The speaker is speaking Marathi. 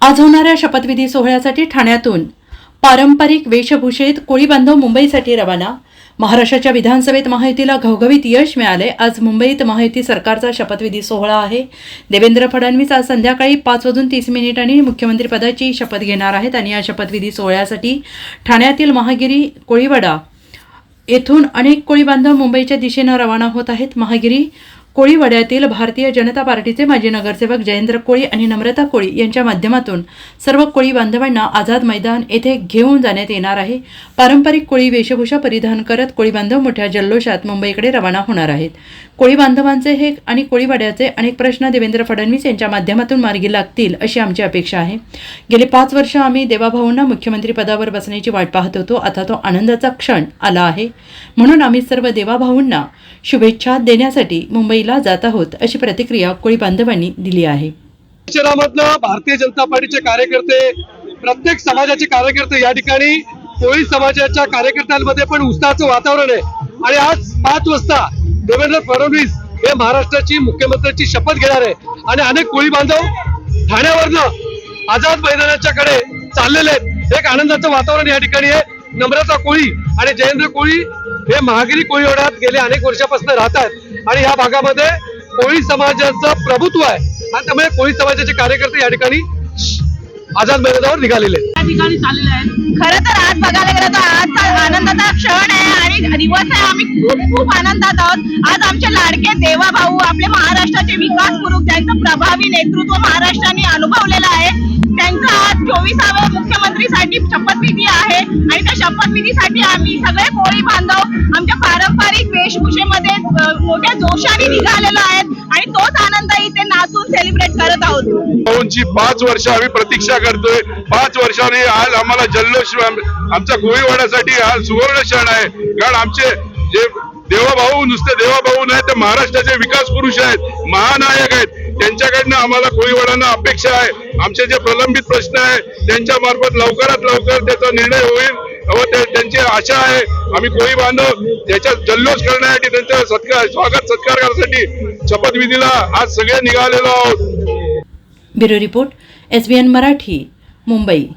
आज होणाऱ्या शपथविधी सोहळ्यासाठी ठाण्यातून पारंपरिक वेशभूषेत कोळी बांधव मुंबईसाठी रवाना. महाराष्ट्राच्या विधानसभेत महायुतीला घवघवीत यश मिळाले. आज मुंबईत महायुती सरकारचा शपथविधी सोहळा आहे. देवेंद्र फडणवीस आज संध्याकाळी पाच वाजून तीस मिनिटांनी मुख्यमंत्रीपदाची शपथ घेणार आहेत आणि या शपथविधी सोहळ्यासाठी ठाण्यातील महागिरी कोळीवाडा येथून अनेक कोळी बांधव मुंबईच्या दिशेनं रवाना होत आहेत. महागिरी कोळीवाड्यातील भारतीय जनता पार्टीचे माजी नगरसेवक जयेंद्र कोळी आणि नम्रता कोळी यांच्या माध्यमातून सर्व कोळी बांधवांना आझाद मैदान येथे घेऊन जाण्यात येणार आहे. पारंपरिक कोळी वेशभूषा परिधान करत कोळी बांधव मोठ्या जल्लोषात मुंबईकडे रवाना होणार आहेत. कोळी बांधवांचे हे आणि कोळीवाड्याचे अनेक प्रश्न देवेंद्र फडणवीस यांच्या माध्यमातून मार्गी लागतील अशी आमची अपेक्षा आहे. गेले पाच वर्ष आम्ही देवाभाऊंना मुख्यमंत्री पदावर बसण्याची वाट पाहत होतो. आता तो आनंदाचा क्षण आला आहे. म्हणून आम्ही सर्व देवाभाऊंना शुभेच्छा देण्यासाठी मुंबईला जात आहोत अशी प्रतिक्रिया कोळी बांधवांनी दिली आहे. भारतीय जनता पार्टीचे कार्यकर्ते प्रत्येक समाजाचे कार्यकर्ते या ठिकाणी कोळी समाजाच्या कार्यकर्त्यांमध्ये पण उत्साहाचं वातावरण आहे. आणि आज पाच वाजता देवेंद्र फडणवीस हे महाराष्ट्राची मुख्यमंत्र्यांची शपथ घेणार आहे. आणि अनेक कोळी बांधव ठाण्यावरनं आझाद मैदानाच्या कडे चाललेले आहेत. एक आनंदाचं वातावरण या ठिकाणी आहे. नम्रता कोळी आणि जयेंद्र कोळी हे महागिरी कोळीवाड्यात गेले अनेक वर्षापासून राहतात आणि या भागामध्ये कोळी समाजाचं प्रभुत्व आहे. आणि त्यामुळे कोळी समाजाचे कार्यकर्ते या ठिकाणी आझाद मैदानावर निघालेले आहेत. खरं तर आज बघायला गेलं तर आजचा आनंदाचा क्षण आहे. दिवस आहे आम्ही खूप खूप आनंदात आहोत. आज आमचे लाडके देवा भाऊ आपले महाराष्ट्राचे विकास गुरु ज्यांचं प्रभावी नेतृत्व महाराष्ट्राने अनुभवलेलं आहे त्यांचा आज चोवीसाव्या मुख्यमंत्रीसाठी शपथविधी आहे. आणि त्या शपथविधीसाठी आम्ही सगळे कोळी बांधव आमच्या पारंपरिक वेशभूषेमध्ये मोठ्या जोशाने निघालेलो आहेत. आणि तोच भाऊंची पाच वर्ष आम्ही प्रतीक्षा करतोय. पाच वर्षाने आज आम्हाला जल्लोष आमच्या गोळीवाड्यासाठी हा सुवर्ण क्षण आहे. कारण आमचे जे देवाभाऊ नुसते देवाभाऊ नाही तर महाराष्ट्राचे विकास पुरुष आहेत महानायक आहेत. त्यांच्याकडनं आम्हाला कोळीवाड्यांना अपेक्षा आहे. आमचे जे प्रलंबित प्रश्न आहे त्यांच्या मार्फत लवकरात लवकर त्याचा निर्णय होईल. व त्यांची आशा आहे. आम्ही कोळी बांधव त्याच्यात जल्लोष करण्यासाठी त्यांच्या सत्कार स्वागत सत्कार करण्यासाठी शपथविधीला आज सगळे निघालेलो आहोत. Bureau report S B N Marathi Mumbai.